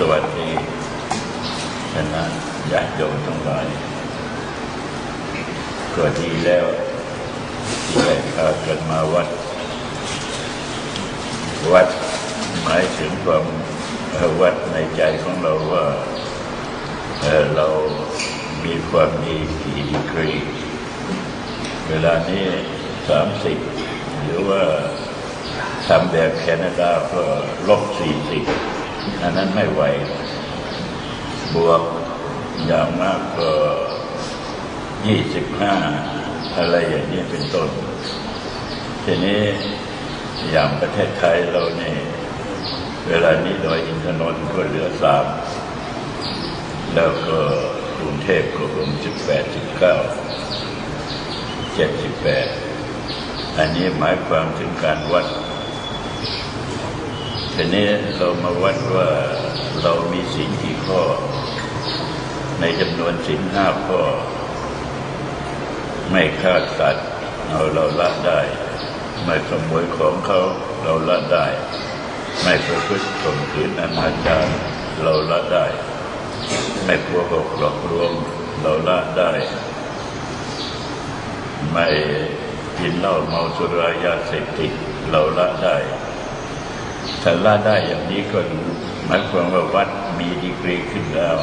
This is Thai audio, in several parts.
สวัสดีคณะญาติโยมทั้งหลายก็ดีแล้ว ที่ได้พากันมาวัด วัดหมายถึงความวัดในใจของเราว่าเเรามีความดีกี่ดีกรีเวลานี้สามสิบหรือว่าทำแบบแคนาดาก็ลบสี่สิบ อันนั้นไม่ไหว บวกอย่างมากก็ยี่สิบห้าอะไรอย่างนี้เป็นต้น ทีนี้อย่างประเทศไทยเราเนี่ยเวลานี้ดอยอินทนนท์ก็เหลือสามแล้วก็กรุงเทพก็รวมสิบแปดสิบเก้าเจ็ดสิบแปดอันนี้หมายความถึงการวัด ทีนี้เรามาวัดว่าเรามีศีลกี่ข้อ ในจำนวนศีลห้าข้อ ไม่ฆ่าสัตว์เอาเราละได้ ไม่ขโมยของเขาเราละได้ ไม่ประพฤติข่มขืนอนาจารเราละได้ ไม่โกหกหลอกลวงเราละได้ ไม่กินเหล้าเมาสุรายาเสพติดเราละได้ ถ้าละได้อย่างนี้ก็หมายความว่าวัดมีดีกรีขึ้นแล้ว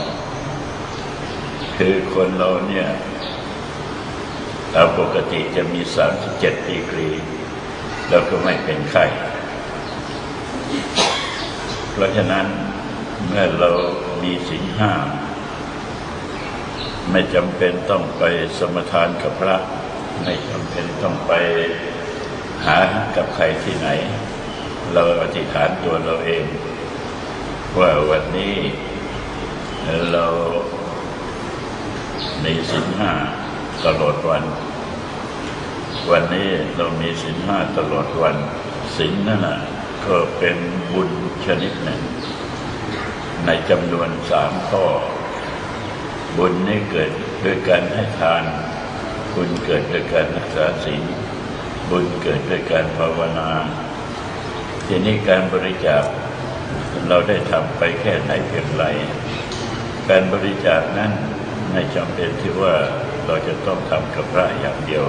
คือคนเราเนี่ยตามปกติจะมี 37 ดีกรี แล้วก็ไม่เป็นไข้ เพราะฉะนั้นเมื่อเรามีสินห้า ไม่จำเป็นต้องไปสมทานกับพระ ไม่จำเป็นต้องไปหากับใครที่ไหน เราอธิษฐานตัวเราเอง ว่าวันนี้เรามีสินห้าตลอดวัน วันนี้เรามีสินห้าตลอดวันสินนั่นนะก็เป็นบุญชนิดหนึ่ง ในจำนวนสามข้อ บุญนี้เกิดด้วยการให้ทาน บุญเกิดด้วยการรักษาศีลบุญเกิดด้วยการภาวนา ทีนี้การบริจาคเราได้ทำไปแค่ไหนเพียงไร การบริจาคนั้นไม่จำเป็นที่ว่าเราจะต้องทำกับพระอย่างเดียว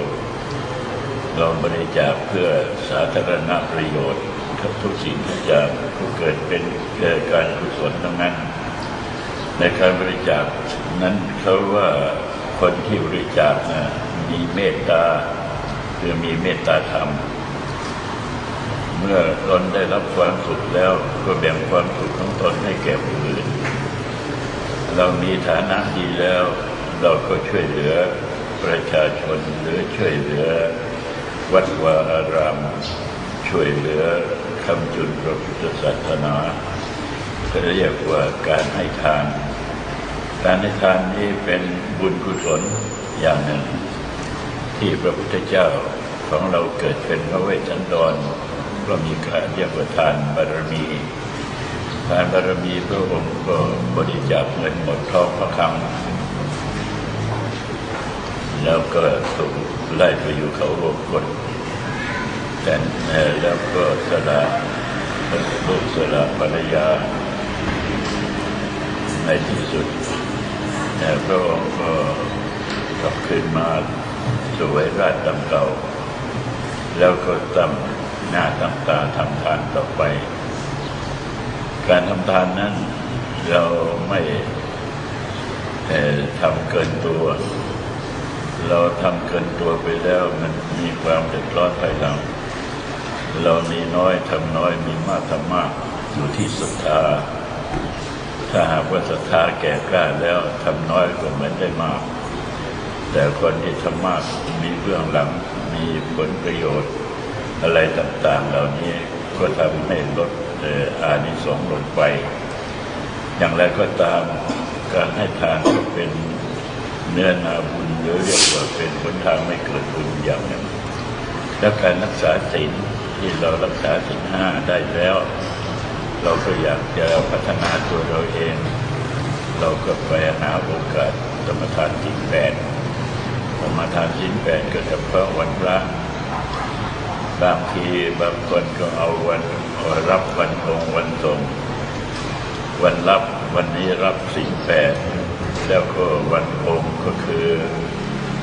เราบริจาคเพื่อสาธารณประโยชน์กับทุกสิ่งทุกอย่างก็เกิดเป็นเกิดการกุศลทั้งนั้น ในการบริจาคนั้นเขาว่าคนที่บริจาคนะมีเมตตาคือมีเมตตาธรรม มื่อตนได้รับความสุขแล้วก็แบ่งความสุขของตนให้แก่ผู้อื่น เรามีฐานะดีแล้ว เราก็ช่วยเหลือประชาชนหรือช่วยเหลือ วัดวาอาราม ช่วยเหลือคำจุนพระพุทธศาสนาก็เรียกว่าการให้ทาน การให้ทานนี้เป็นบุญกุศลอย่างหนึ่ง ที่พระพุทธเจ้าของเราเกิดเป็นพระเวชสันดร ก็มีการเรียกว่าทานบารมีทานบารมีพระองค์ก็บริจาคเงินหมดท้องพระคลังแล้วก็ถูกไล่ไปอยู่เขาวงกฏแต่แล้วก็สละลูกสละภรรยา ในที่สุดแต่พระองค์ก็กลับคืนมาสวยราชดำเก่า แล้วก็ตั้ง หน้าตั้งตาทำทานต่อไป การทำทานนั้นเราไม่เอ่ทำเกินตัว เราทำเกินตัวไปแล้วมันมีความเดือดร้อนภายหลัง เรามีน้อยทำน้อยมีมากทำมากอยู่ที่ศรัทธา ถ้าหากว่าศรัทธาแก่กล้าแล้วทำน้อยก็เหมือนได้มาก แต่คนที่ทำมากมีเบื้องหลังมีผลประโยชน์ อะไรต่างๆ เหล่านี้ก็ทำให้ลดออานิสงส์ลงไป อย่างไรก็ตามการให้ทานก็เป็นเนื้อนาบุญหรือเรียกว่าเป็นหนทางไม่เกิดบุญอย่างหนึ่งและการรักษาศีลที่เรารักษาศีลห้าได้แล้ว เราก็อยากจะพัฒนาตัวเราเอง เราก็ไปหาโอกาสสมทานศีลแปดสมทานศีลแปดก็เฉพาะวันพระ บางทีบางคนก็เอาวันรับวันองวันทรงวันรับวันนี้รับสินแปดแล้วก็วันโอมก็คือ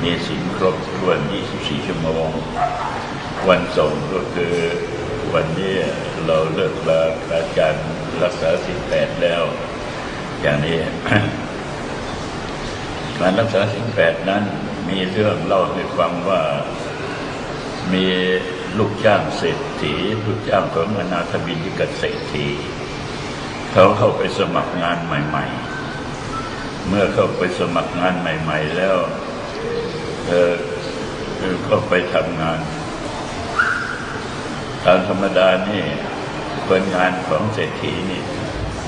มีสินครบถ้วน 24 ชั่วโมง วันส่งก็คือวันนี้เราเลิกลาอาจารย์รักษาสินแปดแล้ว อย่างนี้ การรักษาสินแปดนั้นมีเรื่องเล่าให้ฟังว่ามี ลูกจ้างเศรษฐีลูกจ้างของอนาถบินทิกเศรษฐีเขาเข้าไปสมัครงานใหม่ ๆ เมื่อเข้าไปสมัครงานใหม่ ๆ แล้วเออเออก็ไปทำงานตามธรรมดานี่คนงานของเศรษฐีนี่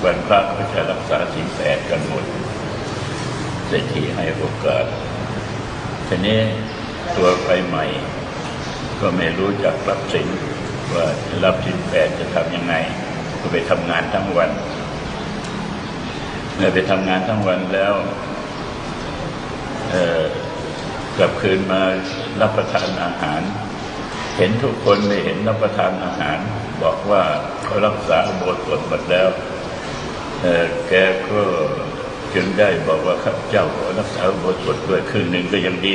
วันพระก็จะรักษาศีลแปดกันหมด เศรษฐีให้โอกาสทีนี้ตัวไปใหม่ ก็ไม่รู้จักรับสินว่ารับสินแปดจะทำยังไง ก็ไปทำงานทั้งวัน เมื่อไปทำงานทั้งวันแล้วกลับคืนมารับประทานอาหาร เห็นทุกคนไม่เห็นรับประทานอาหาร บอกว่าเขารักษาโบสถ์หมดแล้วแกก็จึงได้บอกว่าข้าเจ้าขอรักษาโบสถ์ด้วยครึ่งหนึ่งก็ยังดี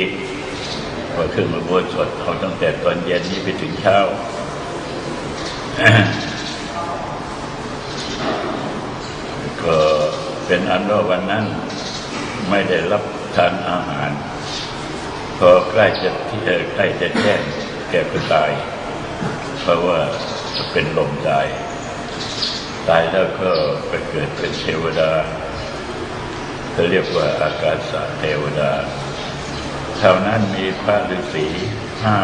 พอครึ่งมาโบสถ์เอาตั้งแต่ตอนเย็นนี้ไปถึงเช้า ก็เป็นอันว่าวันนั้นไม่ได้รับทานอาหาร พอใกล้จะที่ใกล้จะแจ้งแกก็ตาย เพราะว่าเป็นลมตาย ตายแล้วก็ไปเกิดเป็นเทวดาเขาเรียกว่าอากาศาเทวดา เท่านั้นมีพระฤาษีห้า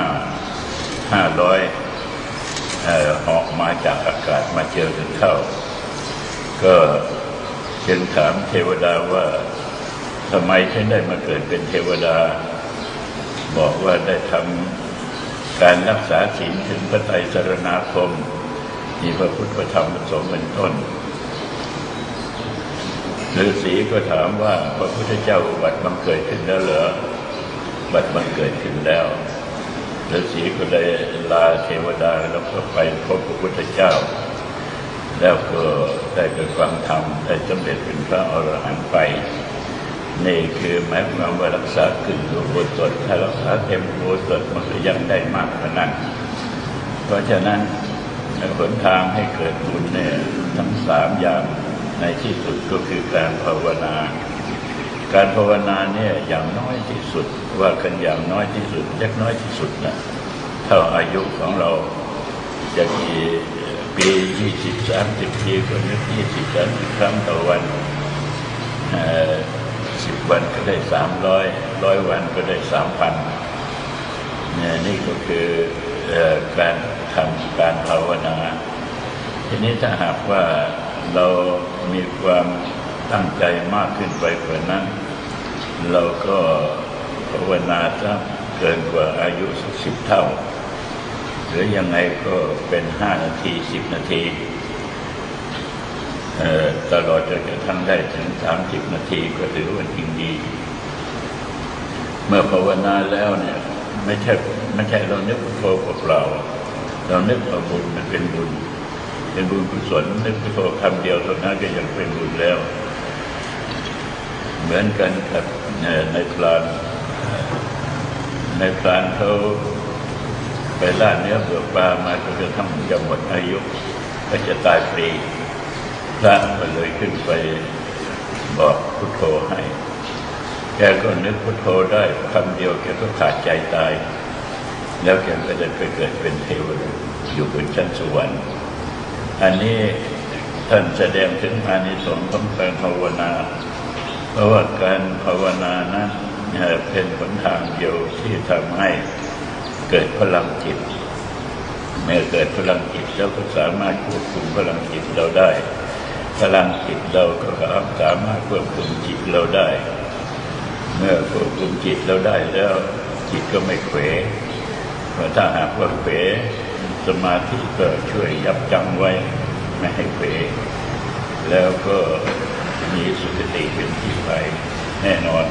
ห้าร้อยเอ่อหาะมาจากอากาศมาเจอกันเข้า ก็จึงถามเทวดาว่าทำไมฉันได้มาเกิดเป็นเทวดา บอกว่าได้ทำการรักษาศีลถึงพระไตรสรณาคม มีพระพุทธธรรมพระสงฆ์เป็นต้นฤาษีก็ถามว่าพระพุทธเจ้าอุบัติบังเกิดขึ้นแล้วเหรอ บัติบังเกิดขึ้นแล้วฤาษีก็ได้ลาเทวดาแล้วก็ไปพบพระพุทธเจ้า แล้วก็ได้ไปฟังธรรมได้สำเร็จเป็นพระอรหันต์ไปนี่คือหมายความว่ารักษาขึ้นอุโบสถถ้ารักษาเต็มอุโบสถมันก็ยังได้มากกว่านั้น เพราะฉะนั้นหนทางให้เกิดบุญเนี่ยทั้งสามอย่างในที่สุดก็คือการภาวนา การภาวนาเนี่ยอย่างน้อยที่สุดว่ากันอย่างน้อยที่สุดเล็กน้อยที่สุดนะเท่าอายุของเราจะกี่ปียี่สิบสามสิบปีก็นึกยี่สิบสามสิบครั้งต่อวันสิบวันก็ได้สามร้อยร้อยวันก็ได้สามพันเนี่ยนี่ก็คืออการทำการภาวนา ทีนี้ถ้าหากว่าเรามีความตั้งใจมากขึ้นไปกว่านั้น เราก็ภาวนาสักเกินกว่าอายุสักสิบเท่า หรือยังไงก็เป็นห้านาทีสิบนาทีตลอดจนกระทั่งได้ถึงสามสิบนาทีก็ถือว่ายิ่งดี เมื่อภาวนาแล้วเนี่ยไม่ใช่ไม่ใช่เรานึกพุทโธเปล่าเรานึกเอาบุญมันเป็นบุญ เป็นบุญกุศลนึกพุทโธคำเดียวเท่านั้นก็ยังเป็นบุญแล้ว เหมือนกันกับ ในพรานในพรานเขาไปล่าเนื้อเบือกปลามาจนกระทั่งจะหมดอายุ ก็จะตายฟรีพระก็เลยขึ้นไปบอกพุทโธให้ แกก็นึกพุทโธได้คำเดียวแกก็ขาดใจตาย แล้วแกก็จะไปเกิดเป็นเทวดาอยู่บนชั้นสวรรค์อันนี้ท่านแสดงถึงอานิสงส์ของการภาวนา เพราะว่าการภาวนานั้นเป็นหนทางเดียวที่ทำให้เกิดพลังจิต เมื่อเกิดพลังจิตเราก็สามารถควบคุมพลังจิตเราได้ พลังจิตเราก็สามารถควบคุมจิตเราได้ เมื่อควบคุมจิตเราได้แล้วจิตก็ไม่เขวเพราะถ้าหากว่าเขวสมาธิก็ช่วยยับยั้งไว้ ไม่ให้เขวแล้วก็ มีสุขติเป็นที่ไปแน่นอน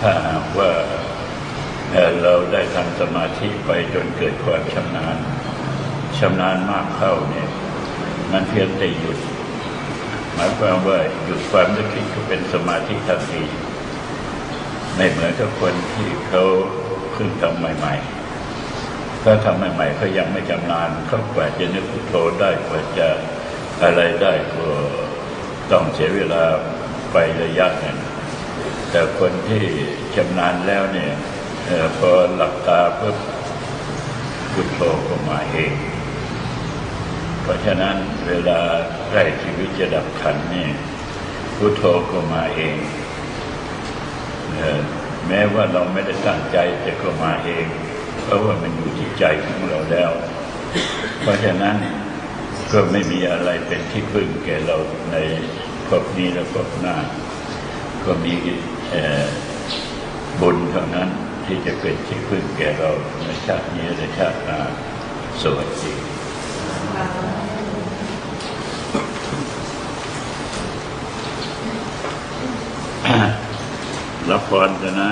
ถ้าหากว่าเราได้ทำสมาธิไปจนเกิดความชำนาญชำนาญมากเข้าเนี่ย มันเพียงแต่หยุด หมายความว่าหยุดความนึกคิดก็เป็นสมาธิทันทีไม่เหมือนกับคนที่เขาเพิ่งทำใหม่ ๆ ถ้าทำใหม่ๆเขายังไม่ชำนาญเขากว่าจะนึกพุทโธได้กว่าจะอะไรได้ก็ ต้องเสียเวลาไประยะหนึ่งแต่คนที่ชำนาญแล้วเนี่ยอพอหลับตาเพิ่พุทโธก็มาเอง เพราะฉะนั้นเวลาใกล้ชีวิตจะดับขันนี่พุทโธก็มาเองเอแม้ว่าเราไม่ได้ตั้งใจแต่ก็มาเอง เพราะว่ามันอยู่ที่ใจของเราแล้ว เพราะฉะนั้นก็ไม่มีอะไรเป็นที่พึ่งแก่เราใน ภพนี้และภพหน้า ก็มีบุญเท่านั้นที่จะเป็นที่พึ่งแก่เราในชาตินี้และชาติหน้าสวัสดีรับพรกันนะ